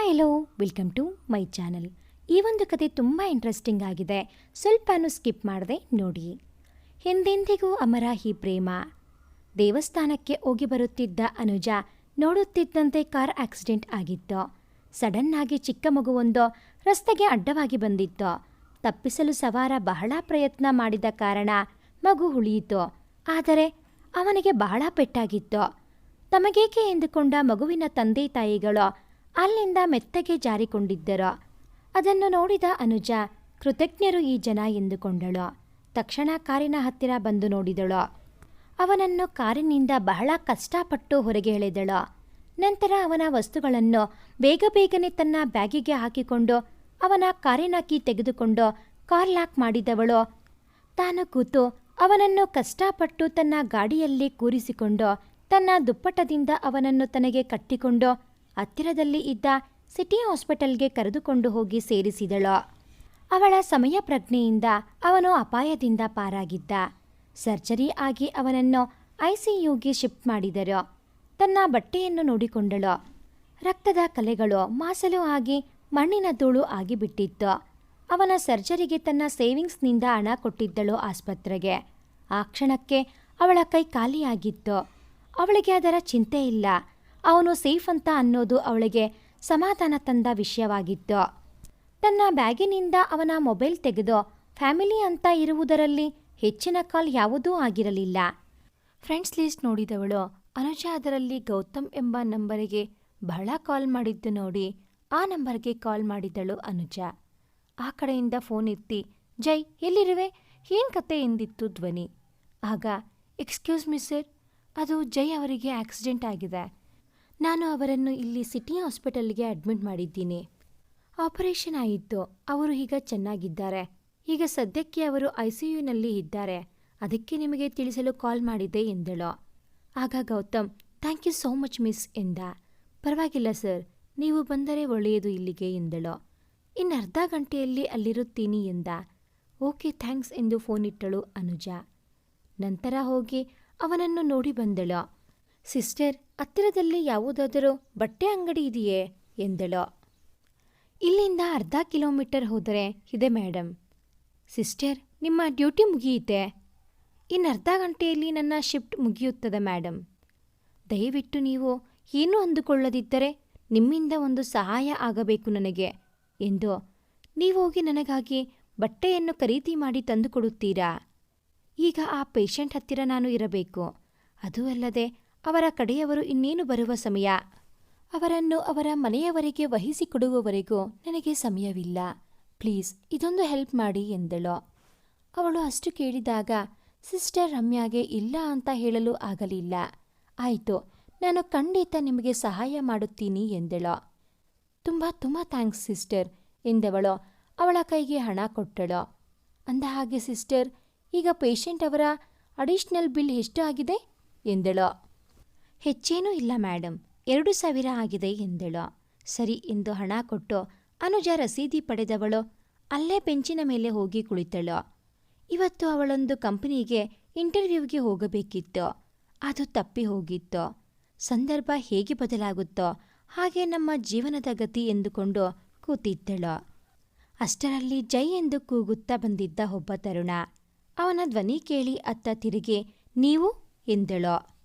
Hi hello welcome to my channel ಈ ಒಂದು ಕತೆ ತುಂಬ ಇಂಟ್ರೆಸ್ಟಿಂಗ್ ಆಗಿದೆ. ಸ್ವಲ್ಪನೂ ಸ್ಕಿಪ್ ಮಾಡದೆ ನೋಡಿ. ಹಿಂದೆಂದಿಗೂ ಅಮರ ಈ ಪ್ರೇಮ. ದೇವಸ್ಥಾನಕ್ಕೆ ಹೋಗಿ ಬರುತ್ತಿದ್ದ ಅನುಜ ನೋಡುತ್ತಿದ್ದಂತೆ ಕಾರ್ ಆಕ್ಸಿಡೆಂಟ್ ಆಗಿತ್ತು. ಸಡನ್ ಆಗಿ ಚಿಕ್ಕ ಮಗುವೊಂದು ರಸ್ತೆಗೆ ಅಡ್ಡವಾಗಿ ಬಂದಿತ್ತು. ತಪ್ಪಿಸಲು ಸವಾರ ಬಹಳ ಪ್ರಯತ್ನ ಮಾಡಿದ ಕಾರಣ ಮಗು ಉಳಿಯಿತು. ಆದರೆ ಅವನಿಗೆ ಬಹಳ ಪೆಟ್ಟಾಗಿತ್ತು. ತಮಗೇಕೆ ಎಂದುಕೊಂಡ ಮಗುವಿನ ತಂದೆ ತಾಯಿಗಳು ಅಲ್ಲಿಂದ ಮೆತ್ತಗೆ ಜಾರಿಕೊಂಡಿದ್ದರು. ಅದನ್ನು ನೋಡಿದ ಅನುಜ ಕೃತಜ್ಞರು ಈ ಜನ ಎಂದುಕೊಂಡಳು. ತಕ್ಷಣ ಕಾರಿನ ಹತ್ತಿರ ಬಂದು ನೋಡಿದಳು. ಅವನನ್ನು ಕಾರಿನಿಂದ ಬಹಳ ಕಷ್ಟಪಟ್ಟು ಹೊರಗೆ ಎಳೆದಳು. ನಂತರ ಅವನ ವಸ್ತುಗಳನ್ನು ಬೇಗ ಬೇಗನೆ ತನ್ನ ಬ್ಯಾಗಿಗೆ ಹಾಕಿಕೊಂಡು ಅವನ ಕಾರಿನ ಕೀ ತೆಗೆದುಕೊಂಡು ಕಾರ್ ಲಾಕ್ ಮಾಡಿದವಳು. ತಾನು ಕೂತು ಅವನನ್ನು ಕಷ್ಟಪಟ್ಟು ತನ್ನ ಗಾಡಿಯಲ್ಲಿ ಕೂರಿಸಿಕೊಂಡು ತನ್ನ ದುಪ್ಪಟದಿಂದ ಅವನನ್ನು ತನಗೆ ಕಟ್ಟಿಕೊಂಡು ಹತ್ತಿರದಲ್ಲಿ ಇದ್ದ ಸಿಟಿ ಹಾಸ್ಪಿಟಲ್ಗೆ ಕರೆದುಕೊಂಡು ಹೋಗಿ ಸೇರಿಸಿದಳು. ಅವಳ ಸಮಯ ಪ್ರಜ್ಞೆಯಿಂದ ಅವನು ಅಪಾಯದಿಂದ ಪಾರಾಗಿದ್ದ. ಸರ್ಜರಿ ಆಗಿ ಅವನನ್ನು ಐಸಿಯುಗೆ ಶಿಫ್ಟ್ ಮಾಡಿದರು. ತನ್ನ ಬಟ್ಟೆಯನ್ನು ನೋಡಿಕೊಂಡಳು. ರಕ್ತದ ಕಲೆಗಳು ಮಾಸಲು ಆಗಿ ಮಣ್ಣಿನ ಧೂಳು ಆಗಿಬಿಟ್ಟಿತ್ತು. ಅವನ ಸರ್ಜರಿಗೆ ತನ್ನ ಸೇವಿಂಗ್ಸ್ನಿಂದ ಹಣ ಕೊಟ್ಟಿದ್ದಳು ಆಸ್ಪತ್ರೆಗೆ. ಆ ಕ್ಷಣಕ್ಕೆ ಅವಳ ಕೈ ಖಾಲಿಯಾಗಿತ್ತು. ಅವಳಿಗೆ ಅದರ ಚಿಂತೆ ಇಲ್ಲ. ಅವನು ಸೇಫ್ ಅಂತ ಅನ್ನೋದು ಅವಳಿಗೆ ಸಮಾಧಾನ ತಂದ ವಿಷಯವಾಗಿತ್ತು. ತನ್ನ ಬ್ಯಾಗಿನಿಂದ ಅವನ ಮೊಬೈಲ್ ತೆಗೆದು, ಫ್ಯಾಮಿಲಿ ಅಂತ ಇರುವುದರಲ್ಲಿ ಹೆಚ್ಚಿನ ಕಾಲ್ ಯಾವುದೂ ಆಗಿರಲಿಲ್ಲ. ಫ್ರೆಂಡ್ಸ್ ಲಿಸ್ಟ್ ನೋಡಿದವಳು, ಅನುಜ ಅದರಲ್ಲಿ ಗೌತಮ್ ಎಂಬ ನಂಬರಿಗೆ ಬಹಳ ಕಾಲ್ ಮಾಡಿದ್ದು ನೋಡಿ, ಆ ನಂಬರ್ಗೆ ಕಾಲ್ ಮಾಡಿದಳು ಅನುಜ. ಆ ಕಡೆಯಿಂದ ಫೋನ್ ಎತ್ತಿ, ಜೈ, ಎಲ್ಲಿರುವೆ? ಏನ್ ಕತೆ? ಎಂದಿತ್ತು ಧ್ವನಿ. ಆಗ, ಎಕ್ಸ್ಕ್ಯೂಸ್ ಮಿ ಸರ್, ಅದು ಜೈ ಅವರಿಗೆ ಆಕ್ಸಿಡೆಂಟ್ ಆಗಿದೆ. ನಾನು ಅವರನ್ನು ಇಲ್ಲಿ ಸಿಟಿ ಹಾಸ್ಪಿಟಲ್ಗೆ ಅಡ್ಮಿಟ್ ಮಾಡಿದ್ದೀನಿ. ಆಪರೇಷನ್ ಆಯಿತು. ಅವರು ಈಗ ಚೆನ್ನಾಗಿದ್ದಾರೆ. ಈಗ ಸದ್ಯಕ್ಕೆ ಅವರು ಐ ಸಿ ಯುನಲ್ಲಿ ಇದ್ದಾರೆ. ಅದಕ್ಕೆ ನಿಮಗೆ ತಿಳಿಸಲು ಕಾಲ್ ಮಾಡಿದೆ ಎಂದಳು. ಆಗ Gautam, thank you so much miss ಎಂದ. ಪರವಾಗಿಲ್ಲ ಸರ್, ನೀವು ಬಂದರೆ ಒಳ್ಳೆಯದು ಇಲ್ಲಿಗೆ ಎಂದಳು. ಇನ್ನು ಅರ್ಧ ಗಂಟೆಯಲ್ಲಿ ಅಲ್ಲಿರುತ್ತೀನಿ ಎಂದ. ಓಕೆ, ಥ್ಯಾಂಕ್ಸ್ ಎಂದು ಫೋನ್ ಇಟ್ಟಳು ಅನುಜ. ನಂತರ ಹೋಗಿ ಅವನನ್ನು ನೋಡಿ ಬಂದಳು. ಸಿಸ್ಟರ್, ಹತ್ತಿರದಲ್ಲಿ ಯಾವುದಾದರೂ ಬಟ್ಟೆ ಅಂಗಡಿ ಇದೆಯೇ? ಎಂದಳು. ಇಲ್ಲಿಂದ ಅರ್ಧ ಕಿಲೋಮೀಟರ್ ಹೋದರೆ ಇದೆ ಮೇಡಮ್ ಸಿಸ್ಟರ್, ನಿಮ್ಮ ಡ್ಯೂಟಿ ಮುಗಿಯುತ್ತೆ. ಇನ್ನು ಅರ್ಧ ಗಂಟೆಯಲ್ಲಿ ನನ್ನ ಶಿಫ್ಟ್ ಮುಗಿಯುತ್ತದೆ ಮೇಡಮ್ ದಯವಿಟ್ಟು ನೀವು ಏನೂ ಅಂದುಕೊಳ್ಳದಿದ್ದರೆ ನಿಮ್ಮಿಂದ ಒಂದು ಸಹಾಯ ಆಗಬೇಕು ನನಗೆ, ಎಂದು ನೀವೋಗಿ ನನಗಾಗಿ ಬಟ್ಟೆಯನ್ನು ಖರೀದಿ ಮಾಡಿ ತಂದುಕೊಡುತ್ತೀರಾ? ಈಗ ಆ ಪೇಷಂಟ್ ಹತ್ತಿರ ನಾನು ಇರಬೇಕು. ಅದೂ ಅಲ್ಲದೆ ಅವರ ಕಡೆಯವರು ಇನ್ನೇನು ಬರುವ ಸಮಯ? ಅವರನ್ನು ಅವರ ಮನೆಯವರಿಗೆ ವಹಿಸಿಕೊಡುವವರೆಗೂ ನನಗೆ ಸಮಯವಿಲ್ಲ. ಪ್ಲೀಸ್, ಇದೊಂದು ಹೆಲ್ಪ್ ಮಾಡಿ ಎಂದಳು. ಅವಳು ಅಷ್ಟು ಕೇಳಿದಾಗ, ಸಿಸ್ಟರ್ ರಮ್ಯಾಗೆ ಇಲ್ಲ ಅಂತ ಹೇಳಲು ಆಗಲಿಲ್ಲ. ಆಯಿತು, ನಾನು ಖಂಡಿತ ನಿಮಗೆ ಸಹಾಯ ಮಾಡುತ್ತೀನಿ ಎಂದಳು. ತುಂಬ ತುಂಬ ಥ್ಯಾಂಕ್ಸ್ ಸಿಸ್ಟರ್ ಎಂದವಳು. ಅವಳ ಕೈಗೆ ಹಣ ಕೊಟ್ಟಳು. ಅಂದ ಹಾಗೆ, ಸಿಸ್ಟರ್, ಈಗ ಪೇಷಂಟ್ ಅವರ ಅಡಿಷ್ನಲ್ ಬಿಲ್ ಎಷ್ಟು ಆಗಿದೆ ಎಂದಳು. ಹೆಚ್ಚೇನೂ ಇಲ್ಲ ಮೇಡಮ್ ಎರಡು ಸಾವಿರ ಆಗಿದೆ ಎಂದಳು. ಸರಿ ಎಂದು ಹಣ ಕೊಟ್ಟು ಅನುಜ ರಸೀದಿ ಪಡೆದವಳು ಅಲ್ಲೇ ಬೆಂಚಿನ ಮೇಲೆ ಹೋಗಿ ಕುಳಿತಳು. ಇವತ್ತು ಅವಳೊಂದು ಕಂಪನಿಗೆ ಇಂಟರ್ವ್ಯೂಗೆ ಹೋಗಬೇಕಿತ್ತು. ಅದು ತಪ್ಪಿ ಹೋಗಿತ್ತು. ಸಂದರ್ಭ ಹೇಗೆ ಬದಲಾಗುತ್ತೋ ಹಾಗೆ ನಮ್ಮ ಜೀವನದ ಗತಿ ಎಂದುಕೊಂಡು ಕೂತಿದ್ದಳು. ಅಷ್ಟರಲ್ಲಿ ಜೈ ಎಂದು ಕೂಗುತ್ತಾ ಬಂದಿದ್ದ ಒಬ್ಬ ತರುಣ. ಅವನ ಧ್ವನಿ ಕೇಳಿ ಅತ್ತ ತಿರುಗಿ, ನೀವು? ಎಂದಳು.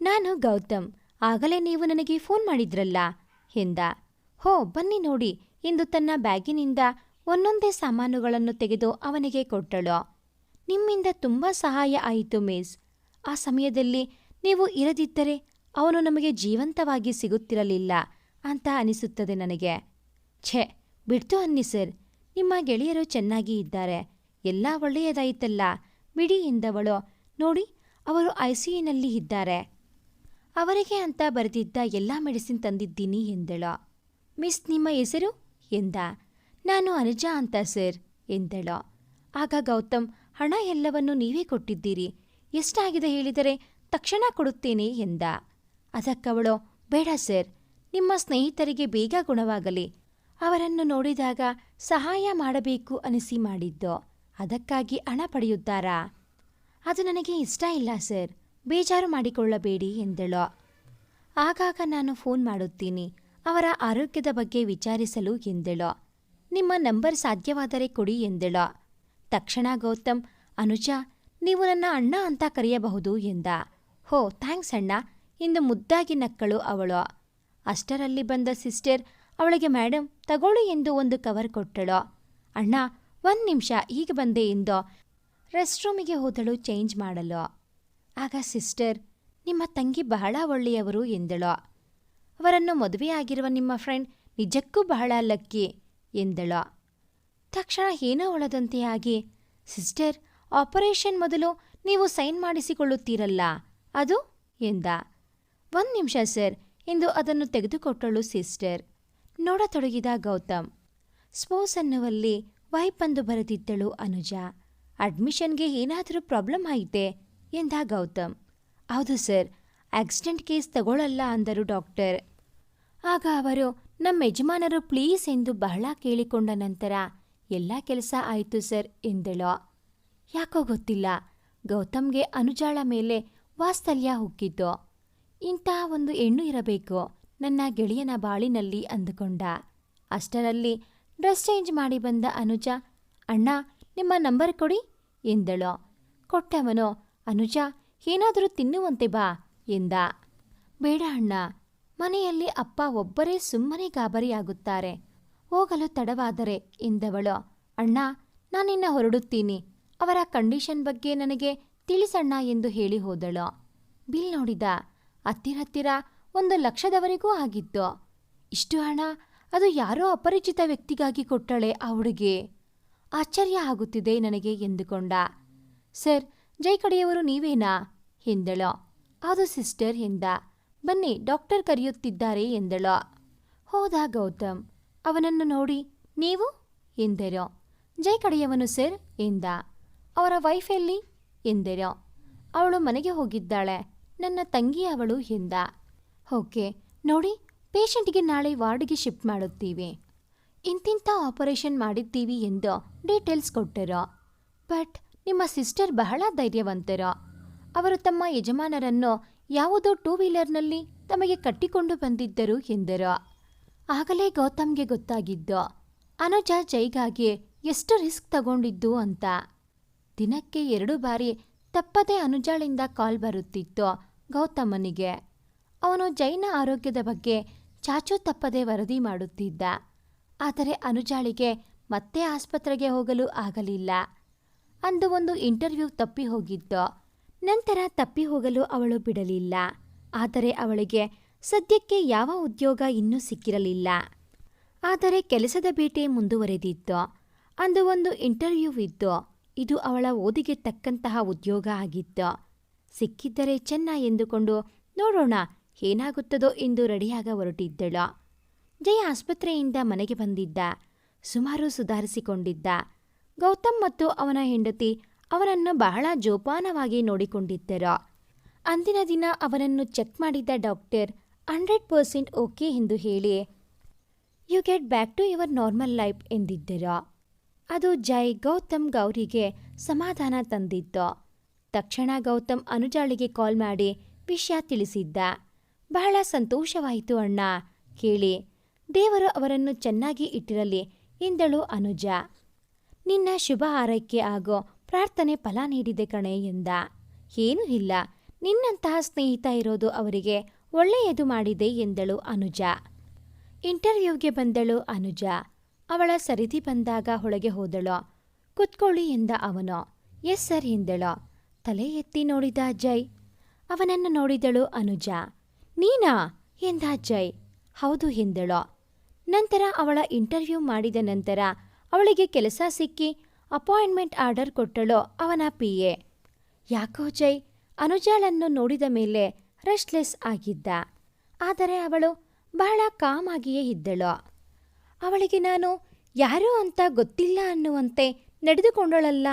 ನಾನು ಗೌತಮ್, ಆಗಲೇ ನೀವು ನನಗೆ ಫೋನ್ ಮಾಡಿದ್ರಲ್ಲ, ಎಂದ. ಹೋ, ಬನ್ನಿ ನೋಡಿ ಎಂದು ತನ್ನ ಬ್ಯಾಗಿನಿಂದ ಒಂದೊಂದೇ ಸಾಮಾನುಗಳನ್ನು ತೆಗೆದು ಅವನಿಗೆ ಕೊಟ್ಟಳು. ನಿಮ್ಮಿಂದ ತುಂಬ ಸಹಾಯ ಆಯಿತು, ಮಿಸ್. ಆ ಸಮಯದಲ್ಲಿ ನೀವು ಇರದಿದ್ದರೆ ಅವನು ನಮಗೆ ಜೀವಂತವಾಗಿ ಸಿಗುತ್ತಿರಲಿಲ್ಲ ಅಂತ ಅನಿಸುತ್ತದೆ ನನಗೆ. ಛೆ, ಬಿಡ್ತು ಅನ್ನಿ, ಸರ್. ನಿಮ್ಮ ಗೆಳೆಯರು ಚೆನ್ನಾಗಿ ಇದ್ದಾರೆ. ಎಲ್ಲ ಒಳ್ಳೆಯದಾಯಿತಲ್ಲ. ಬಿಡಿ, ಎಂದವಳು. ನೋಡಿ, ಅವರು ಐಸಿಯುನಲ್ಲಿ ಇದ್ದಾರೆ. ಅವರಿಗೆ ಅಂತ ಬರೆದಿದ್ದ ಎಲ್ಲ ಮೆಡಿಸಿನ್ ತಂದಿದ್ದೀನಿ ಎಂದಳು. ಮಿಸ್ ನಿಮ್ಮ ಹೆಸರು? ಎಂದ. ನಾನು ಅನುಜಾ ಅಂತ ಸರ್, ಎಂದಳು. ಆಗ ಗೌತಮ್, ಹಣ ಎಲ್ಲವನ್ನು ನೀವೇ ಕೊಟ್ಟಿದ್ದೀರಿ. ಎಷ್ಟಾಗಿದೆ ಹೇಳಿದರೆ ತಕ್ಷಣ ಕೊಡುತ್ತೇನೆ, ಎಂದ. ಅದಕ್ಕವಳು, ಬೇಡ ಸರ್, ನಿಮ್ಮ ಸ್ನೇಹಿತರಿಗೆ ಬೇಗ ಗುಣವಾಗಲಿ. ಅವರನ್ನು ನೋಡಿದಾಗ ಸಹಾಯ ಮಾಡಬೇಕು ಅನಿಸಿ ಮಾಡಿದ್ದು. ಅದಕ್ಕಾಗಿ ಹಣ ಪಡೆಯುತ್ತಾರಾ? ಅದು ನನಗೆ ಇಷ್ಟ ಇಲ್ಲ ಸರ್. ಬೇಜಾರು ಮಾಡಿಕೊಳ್ಳಬೇಡಿ ಎಂದಳು. ಆಗಾಗ ನಾನು ಫೋನ್ ಮಾಡುತ್ತೀನಿ, ಅವರ ಆರೋಗ್ಯದ ಬಗ್ಗೆ ವಿಚಾರಿಸಲು ಎಂದಳು. ನಿಮ್ಮ ನಂಬರ್ ಸಾಧ್ಯವಾದರೆ ಕೊಡಿ ಎಂದಳು. ತಕ್ಷಣ ಗೌತಮ್, ಅನುಜ, ನೀವು ನನ್ನ ಅಣ್ಣ ಅಂತ ಕರೆಯಬಹುದು ಎಂದ. ಹೋ, ಥ್ಯಾಂಕ್ಸ್ ಅಣ್ಣ ಎಂದು ಮುದ್ದಾಗಿ ನಕ್ಕಳು ಅವಳು. ಅಷ್ಟರಲ್ಲಿ ಬಂದ ಸಿಸ್ಟರ್, ಅವಳಿಗೆ ಮೇಡಮ್ ತಗೊಳ್ಳಿ ಎಂದು ಒಂದು ಕವರ್ ಕೊಟ್ಟಳು. ಅಣ್ಣ, ಒಂದು ನಿಮಿಷ ಈಗ ಬಂದೆ ಎಂದು ರೆಸ್ಟ್ರೂಮಿಗೆ ಹೋದಳು ಚೇಂಜ್ ಮಾಡಲು. ಆಗ ಸಿಸ್ಟರ್, ನಿಮ್ಮ ತಂಗಿ ಬಹಳ ಒಳ್ಳೆಯವರು ಎಂದಳು. ಅವರನ್ನು ಮದುವೆಯಾಗಿರುವ ನಿಮ್ಮ ಫ್ರೆಂಡ್ ನಿಜಕ್ಕೂ ಬಹಳ ಲಕ್ಕಿ ಎಂದಳು. ತಕ್ಷಣ ಏನೋ ಒಳದಂತೆ ಆಗಿ, ಸಿಸ್ಟರ್, ಆಪರೇಷನ್ ಮೊದಲು ನೀವು ಸೈನ್ ಮಾಡಿಸಿಕೊಳ್ಳುತ್ತೀರಲ್ಲ, ಅದು ಎಂದ. ಒಂದು ನಿಮಿಷ ಸರ್ ಎಂದು ಅದನ್ನು ತೆಗೆದುಕೊಟ್ಟಳು ಸಿಸ್ಟರ್. ನೋಡತೊಡಗಿದ ಗೌತಮ್. ಸ್ಪೋಸ್ ಅನ್ನುವಲ್ಲಿ ವೈಪ್ ಅಂದು ಬರೆದಿದ್ದಳು ಅನುಜ. ಅಡ್ಮಿಷನ್ಗೆ ಏನಾದರೂ ಪ್ರಾಬ್ಲಮ್ ಆಯಿತೆ ಎಂದ ಗೌತಮ್. ಹೌದು ಸರ್, ಆಕ್ಸಿಡೆಂಟ್ ಕೇಸ್ ತಗೊಳ್ಳಲ್ಲ ಅಂದರು ಡಾಕ್ಟರ್. ಆಗ ಅವರು, ನಮ್ಮ ಯಜಮಾನರು ಪ್ಲೀಸ್ ಎಂದು ಬಹಳ ಕೇಳಿಕೊಂಡ ನಂತರ ಎಲ್ಲ ಕೆಲಸ ಆಯಿತು ಸರ್ ಎಂದಳು. ಯಾಕೋ ಗೊತ್ತಿಲ್ಲ, ಗೌತಮ್ಗೆ ಅನುಜಾಳ ಮೇಲೆ ವಾಸ್ತಲ್ಯ ಹುಕ್ಕಿತು ಇಂತಹ ಒಂದು ಹೆಣ್ಣು ಇರಬೇಕು, ನನ್ನ ಗೆಳೆಯನ ಬಾಳಿನಲ್ಲಿ ಅಂದುಕೊಂಡ. ಅಷ್ಟರಲ್ಲಿ ಡ್ರೆಸ್ ಚೇಂಜ್ ಮಾಡಿ ಬಂದ ಅನುಜ, ಅಣ್ಣ, ನಿಮ್ಮ ನಂಬರ್ ಕೊಡಿ ಎಂದಳು. ಕೊಟ್ಟವನು ಅನುಜ, ಏನಾದರೂ ತಿನ್ನುವಂತೆ ಬಾ, ಎಂದ. ಬೇಡ ಅಣ್ಣ, ಮನೆಯಲ್ಲಿ ಅಪ್ಪ ಒಬ್ಬರೇ ಸುಮ್ಮನೆ ಗಾಬರಿಯಾಗುತ್ತಾರೆ. ಹೋಗಲು ತಡವಾದರೆ, ಎಂದವಳು. ಅಣ್ಣ, ನಾನಿನ್ನ ಹೊರಡುತ್ತೀನಿ. ಅವರ ಕಂಡೀಷನ್ ಬಗ್ಗೆ ನನಗೆ ತಿಳಿಸಣ್ಣ ಎಂದು ಹೇಳಿ ಹೋದಳು. ಬಿಲ್ ನೋಡಿದ. ಹತ್ತಿರ ಒಂದು ಲಕ್ಷದವರೆಗೂ ಆಗಿತ್ತು. ಇಷ್ಟು ಹಣ, ಅದು ಯಾರೋ ಅಪರಿಚಿತ ವ್ಯಕ್ತಿಗಾಗಿ ಕೊಟ್ಟಳೆ ಆ ಹುಡುಗಿ. ಆಶ್ಚರ್ಯ ಆಗುತ್ತಿದೆ ನನಗೆ, ಎಂದುಕೊಂಡ. ಸರ್ ಜೈ ಕಡೆಯವರು ನೀವೇನಾ? ಎಂದಳು. ಅದು ಸಿಸ್ಟರ್ ಎಂದ. ಬನ್ನಿ, ಡಾಕ್ಟರ್ ಕರೆಯುತ್ತಿದ್ದಾರೆ ಎಂದಳು. ಹೋದ, ಗೌತಮ್? ಅವನನ್ನು ನೋಡಿ ನೀವು? ಎಂದರು. ಜೈ ಕಡೆಯವನು ಸರ್, ಎಂದ. ಅವರ ವೈಫ್ ಎಲ್ಲಿ? ಎಂದರು. ಅವಳು ಮನೆಗೆ ಹೋಗಿದ್ದಾಳೆ. ನನ್ನ ತಂಗಿ ಅವಳು, ಎಂದ. ಓಕೆ, ನೋಡಿ, ಪೇಷಂಟ್ಗೆ ನಾಳೆ ವಾರ್ಡ್ಗೆ ಶಿಫ್ಟ್ ಮಾಡುತ್ತೀವಿ. ಇಂತಿಂಥ ಆಪರೇಷನ್ ಮಾಡಿದ್ದೀವಿ ಎಂದು ಡೀಟೇಲ್ಸ್ ಕೊಟ್ಟರು. ಬಟ್ ನಿಮ್ಮ ಸಿಸ್ಟರ್ ಬಹಳ ಧೈರ್ಯವಂತರು. ಅವರು ತಮ್ಮ ಯಜಮಾನರನ್ನು ಯಾವುದೋ ಟೂ ವೀಲರ್ನಲ್ಲಿ ತಮಗೆ ಕಟ್ಟಿಕೊಂಡು ಬಂದಿದ್ದರು ಎಂದರು. ಆಗಲೇ ಗೌತಮ್ಗೆ ಗೊತ್ತಾಗಿದ್ದು, ಅನುಜ ಜೈಗಾಗಿ ಎಷ್ಟು ರಿಸ್ಕ್ ತಗೊಂಡಿದ್ದು ಅಂತ. ದಿನಕ್ಕೆ ಎರಡು ಬಾರಿ ತಪ್ಪದೇ ಅನುಜಾಳಿಂದ ಕಾಲ್ ಬರುತ್ತಿತ್ತು ಗೌತಮನಿಗೆ. ಅವನು ಜೈನ ಆರೋಗ್ಯದ ಬಗ್ಗೆ ಚಾಚು ತಪ್ಪದೆ ವರದಿ ಮಾಡುತ್ತಿದ್ದ. ಆದರೆ ಅನುಜಾಳಿಗೆ ಮತ್ತೆ ಆಸ್ಪತ್ರೆಗೆ ಹೋಗಲು ಆಗಲಿಲ್ಲ. ಅಂದು ಒಂದು ಇಂಟರ್ವ್ಯೂ ತಪ್ಪಿ ಹೋಗಿದ್ದ. ನಂತರ ತಪ್ಪಿ ಹೋಗಲು ಅವಳು ಬಿಡಲಿಲ್ಲ. ಆದರೆ ಅವಳಿಗೆ ಸದ್ಯಕ್ಕೆ ಯಾವ ಉದ್ಯೋಗ ಇನ್ನೂ ಸಿಕ್ಕಿರಲಿಲ್ಲ. ಆದರೆ ಕೆಲಸದ ಬೇಟೆ ಮುಂದುವರೆದಿತ್ತು ಅಂದು ಒಂದು ಇಂಟರ್ವ್ಯೂ ಇತ್ತು. ಇದು ಅವಳ ಓದಿಗೆ ತಕ್ಕಂತಹ ಉದ್ಯೋಗ ಆಗಿತ್ತು ಸಿಕ್ಕಿದ್ದರೆ ಚೆನ್ನ ಎಂದುಕೊಂಡು, ನೋಡೋಣ, ಏನಾಗುತ್ತದೋ ಎಂದು ರೆಡಿಯಾಗ ಹೊರಟಿದ್ದಳು. ಜಯ ಆಸ್ಪತ್ರೆಯಿಂದ ಮನೆಗೆ ಬಂದಿದ್ದ. ಸುಮಾರು ಸುಧಾರಿಸಿಕೊಂಡಿದ್ದ. ಗೌತಮ್ ಮತ್ತು ಅವನ ಹೆಂಡತಿ ಅವನನ್ನು ಬಹಳ ಜೋಪಾನವಾಗಿ ನೋಡಿಕೊಂಡಿದ್ದರು. ಅಂದಿನ ದಿನ ಅವನನ್ನು ಚೆಕ್ ಮಾಡಿದ್ದ ಡಾಕ್ಟರ್ ಹಂಡ್ರೆಡ್ ಪರ್ಸೆಂಟ್ ಓಕೆ ಎಂದು ಹೇಳಿ you get back to your normal life ಎಂದಿದ್ದರು. ಅದು ಜೈ ಗೌತಮ್ ಗೌರಿಗೆ ಸಮಾಧಾನ ತಂದಿತ್ತು. ತಕ್ಷಣ ಗೌತಮ್ ಅನುಜಾಳಿಗೆ ಕಾಲ್ ಮಾಡಿ ವಿಷಯ ತಿಳಿಸಿದ್ದ. ಬಹಳ ಸಂತೋಷವಾಯಿತು ಅಣ್ಣ, ಕೇಳಿ. ದೇವರು ಅವರನ್ನು ಚೆನ್ನಾಗಿ ಇಟ್ಟಿರಲಿ, ಎಂದಳು ಅನುಜ. ನಿನ್ನ ಶುಭ ಆರೈಕೆ ಆಗೋ ಪ್ರಾರ್ಥನೆ ಫಲ ನೀಡಿದೆ ಕಣೆ ಎಂದ. ಏನೂ ಇಲ್ಲ. ನಿನ್ನಂತಹ ಸ್ನೇಹಿತ ಇರೋದು ಅವರಿಗೆ ಒಳ್ಳೆಯದು ಮಾಡಿದೆ ಎಂದಳು ಅನುಜ. ಇಂಟರ್ವ್ಯೂಗೆ ಬಂದಳು ಅನುಜ. ಅವಳ ಸರಿದಿ ಬಂದಾಗ ಒಳಗೆ ಹೋದಳು. ಕುತ್ಕೊಳ್ಳಿ ಎಂದ ಅವನು. ಎಸ್ ಸರ್ ಎಂದಳು. ತಲೆ ಎತ್ತಿ ನೋಡಿದ ಜೈ ಅವನನ್ನು ನೋಡಿದಳು ಅನುಜ. ನೀನಾ ಎಂದ ಜೈ ಹೌದು ಎಂದಳು. ನಂತರ ಅವಳ ಇಂಟರ್ವ್ಯೂ ಮಾಡಿದ ನಂತರ ಅವಳಿಗೆ ಕೆಲಸ ಸಿಕ್ಕಿ ಅಪಾಯಿಂಟ್ಮೆಂಟ್ ಆರ್ಡರ್ ಕೊಟ್ಟಳು ಅವನ ಪಿ ಎ ಯಾಕೋ ಜೈ, ಅನುಜಾಳನ್ನು ನೋಡಿದ ಮೇಲೆ ರೆಸ್ಟ್ಲೆಸ್ ಆಗಿದ್ದ. ಆದರೆ ಅವಳು ಬಹಳ ಕಾಮ್ ಆಗಿಯೇ ಇದ್ದಳು. ಅವಳಿಗೆ ನಾನು ಯಾರು ಅಂತ ಗೊತ್ತಿಲ್ಲ ಅನ್ನುವಂತೆ ನಡೆದುಕೊಂಡಳಲ್ಲ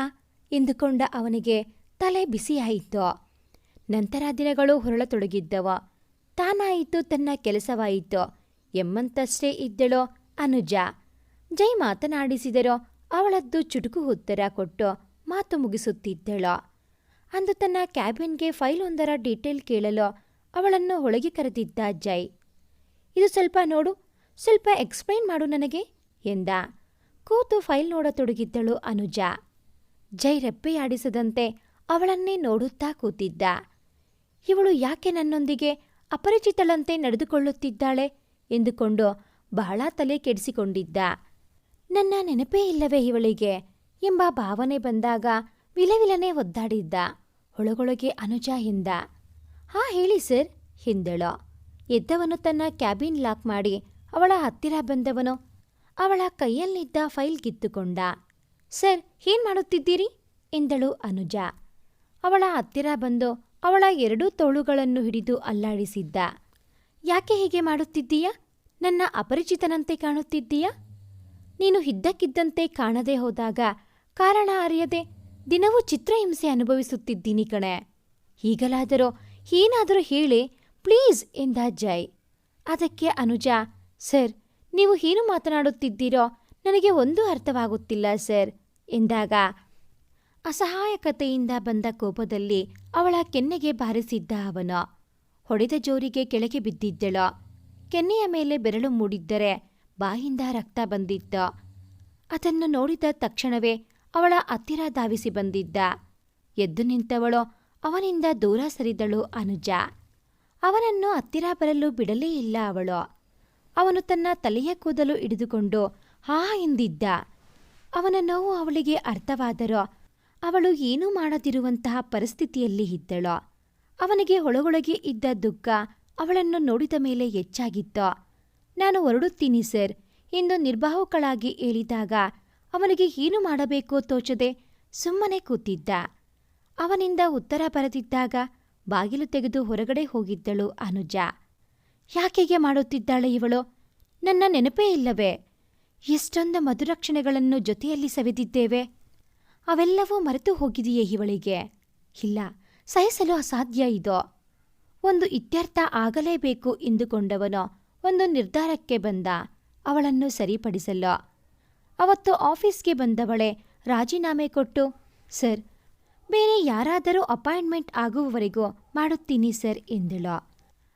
ಎಂದುಕೊಂಡ ಅವನಿಗೆ ತಲೆ ಬಿಸಿಯಾಯಿತು. ನಂತರ ದಿನಗಳು ಹೊರಳತೊಡಗಿದ್ದವ. ತಾನಾಯಿತು ತನ್ನ ಕೆಲಸವಾಯಿತು. ಎಮ್ಮಂತಷ್ಟೇ ಇದ್ದಳೋ ಅನುಜ. ಜೈ ಮಾತನಾಡಿಸಿದರೋ ಅವಳದ್ದು ಚುಟುಕು ಉತ್ತರ ಕೊಟ್ಟು ಮಾತು ಮುಗಿಸುತ್ತಿದ್ದಳು. ಅಂದು ತನ್ನ ಕ್ಯಾಬಿನ್ಗೆ ಫೈಲ್ ಒಂದರ ಡೀಟೇಲ್ ಕೇಳಲು ಅವಳನ್ನು ಒಳಗೆ ಕರೆದಿದ್ದ ಜೈ, ಇದು ಸ್ವಲ್ಪ ನೋಡು, ಸ್ವಲ್ಪ ಎಕ್ಸ್ಪ್ಲೈನ್ ಮಾಡು ನನಗೆ ಎಂದ. ಕೂತು ಫೈಲ್ ನೋಡತೊಡಗಿದ್ದಳು ಅನುಜ. ಜೈ ರೆಪ್ಪೆಯಾಡಿಸದಂತೆ ಅವಳನ್ನೇ ನೋಡುತ್ತಾ ಕೂತಿದ್ದ. ಇವಳು ಯಾಕೆ ನನ್ನೊಂದಿಗೆ ಅಪರಿಚಿತಳಂತೆ ನಡೆದುಕೊಳ್ಳುತ್ತಿದ್ದಾಳೆ? ಎಂದುಕೊಂಡು ಬಹಳ ತಲೆ ಕೆಡಿಸಿಕೊಂಡಿದ್ದ. ನನ್ನ ನೆನಪೇ ಇಲ್ಲವೇ ಇವಳಿಗೆ ಎಂಬ ಭಾವನೆ ಬಂದಾಗ ವಿಲವಿಲನೆ ಒದ್ದಾಡಿದ್ದ ಒಳಗೊಳಗೆ ಅನುಜ ಎಂದ ಹಾ, ಹೇಳಿ ಸರ್, ಹಿಂದಳು. ಎದ್ದವನು ತನ್ನ ಕ್ಯಾಬಿನ್ ಲಾಕ್ ಮಾಡಿ ಅವಳ ಹತ್ತಿರ ಬಂದವನು. ಅವಳ ಕೈಯಲ್ಲಿದ್ದ ಫೈಲ್ ಕಿತ್ತುಕೊಂಡ. ಸರ್, ಏನ್ ಮಾಡುತ್ತಿದ್ದೀರಿ? ಎಂದಳು ಅನುಜ. ಅವಳ ಹತ್ತಿರ ಬಂದು ಅವಳ ಎರಡೂ ತೋಳುಗಳನ್ನು ಹಿಡಿದು ಅಲ್ಲಾಡಿಸಿದ್ದ. ಯಾಕೆ ಹೀಗೆ ಮಾಡುತ್ತಿದ್ದೀಯಾ? ನನ್ನ ಅಪರಿಚಿತನಂತೆ ಕಾಣುತ್ತಿದ್ದೀಯಾ? ನೀನು ಇದ್ದಕ್ಕಿದ್ದಂತೆ ಕಾಣದೇ ಹೋದಾಗ ಕಾರಣ ಅರಿಯದೆ ದಿನವೂ ಚಿತ್ರಹಿಂಸೆ ಅನುಭವಿಸುತ್ತಿದ್ದೀನಿ ಕಣೆ. ಈಗಲಾದರೂ ಏನಾದರೂ ಹೇಳಿ, ಪ್ಲೀಸ್ ಎಂದ ಜೈ ಅದಕ್ಕೆ ಅನುಜ, ಸರ್, ನೀವು ಏನು ಮಾತನಾಡುತ್ತಿದ್ದೀರೋ ನನಗೆ ಒಂದು ಅರ್ಥವಾಗುತ್ತಿಲ್ಲ, ಸರ್, ಎಂದಾಗ ಅಸಹಾಯಕತೆಯಿಂದ ಬಂದ ಕೋಪದಲ್ಲಿ ಅವಳ ಕೆನ್ನೆಗೆ ಬಾರಿಸಿದ್ದ ಅವನು. ಹೊಡೆದ ಜೋರಿಗೆ ಕೆಳಗೆ ಬಿದ್ದಿದ್ದಳು. ಕೆನ್ನೆಯ ಮೇಲೆ ಬೆರಳು ಮೂಡಿದ್ದರೆ ಬಾಯಿಂದ ರಕ್ತ ಬಂದಿತ್ತು ಅದನ್ನು ನೋಡಿದ ತಕ್ಷಣವೇ ಅವಳ ಹತ್ತಿರ ಧಾವಿಸಿ ಬಂದಿದ್ದ. ಎದ್ದು ನಿಂತವಳು, ಅವನಿಂದ ದೂರ ಸರಿದಳು ಅನುಜ. ಅವನನ್ನು ಹತ್ತಿರ ಬರಲು ಬಿಡಲೇ ಇಲ್ಲ ಅವಳು. ಅವನು ತನ್ನ ತಲೆಯ ಕೂದಲು ಹಿಡಿದುಕೊಂಡು ಹಾ ಎಂದಿದ್ದ. ಅವನ ನೋವು ಅವಳಿಗೆ ಅರ್ಥವಾದರೂ ಅವಳು ಏನೂ ಮಾಡದಿರುವಂತಹ ಪರಿಸ್ಥಿತಿಯಲ್ಲಿ ಇದ್ದಳು. ಅವನಿಗೆ ಒಳಗೊಳಗೆ ಇದ್ದ ದುಃಖ ಅವಳನ್ನು ನೋಡಿದ ಮೇಲೆ ಹೆಚ್ಚಾಗಿತ್ತು. ನಾನು ಹೊರಡುತ್ತೀನಿ, ಸರ್, ಎಂದು ನಿರ್ಬಾಹುಕಳಾಗಿ ಹೇಳಿದಾಗ, ಅವನಿಗೆ ಏನು ಮಾಡಬೇಕೋ ತೋಚದೆ ಸುಮ್ಮನೆ ಕೂತಿದ್ದ. ಅವನಿಂದ ಉತ್ತರ ಬರದಿದ್ದಾಗ ಬಾಗಿಲು ತೆಗೆದು ಹೊರಗಡೆ ಹೋಗಿದ್ದಳು ಅನುಜ. ಯಾಕೆಗೆ ಮಾಡುತ್ತಿದ್ದಾಳೆ ಇವಳು? ನನ್ನ ನೆನಪೇ ಇಲ್ಲವೇ? ಎಷ್ಟೊಂದು ಮಧುರಕ್ಷಣೆಗಳನ್ನು ಜೊತೆಯಲ್ಲಿ ಸವೆದಿದ್ದೇವೆ? ಅವೆಲ್ಲವೂ ಮರೆತು ಹೋಗಿದೆಯೇ ಇವಳಿಗೆ? ಇಲ್ಲ, ಸಹಿಸಲು ಅಸಾಧ್ಯ ಇದೋ. ಒಂದು ಇತ್ಯರ್ಥ ಆಗಲೇಬೇಕು ಎಂದುಕೊಂಡವನು ಒಂದು ನಿರ್ಧಾರಕ್ಕೆ ಬಂದ. ಅವಳನ್ನು ಸರಿಪಡಿಸಲು ಅವತ್ತು ಆಫೀಸ್ಗೆ ಬಂದವಳೆ ರಾಜೀನಾಮೆ ಕೊಟ್ಟು, ಸರ್, ಬೇರೆ ಯಾರಾದರೂ ಅಪಾಯಿಂಟ್ಮೆಂಟ್ ಆಗುವವರೆಗೂ ಮಾಡುತ್ತೀನಿ ಸರ್ ಎಂದಳು.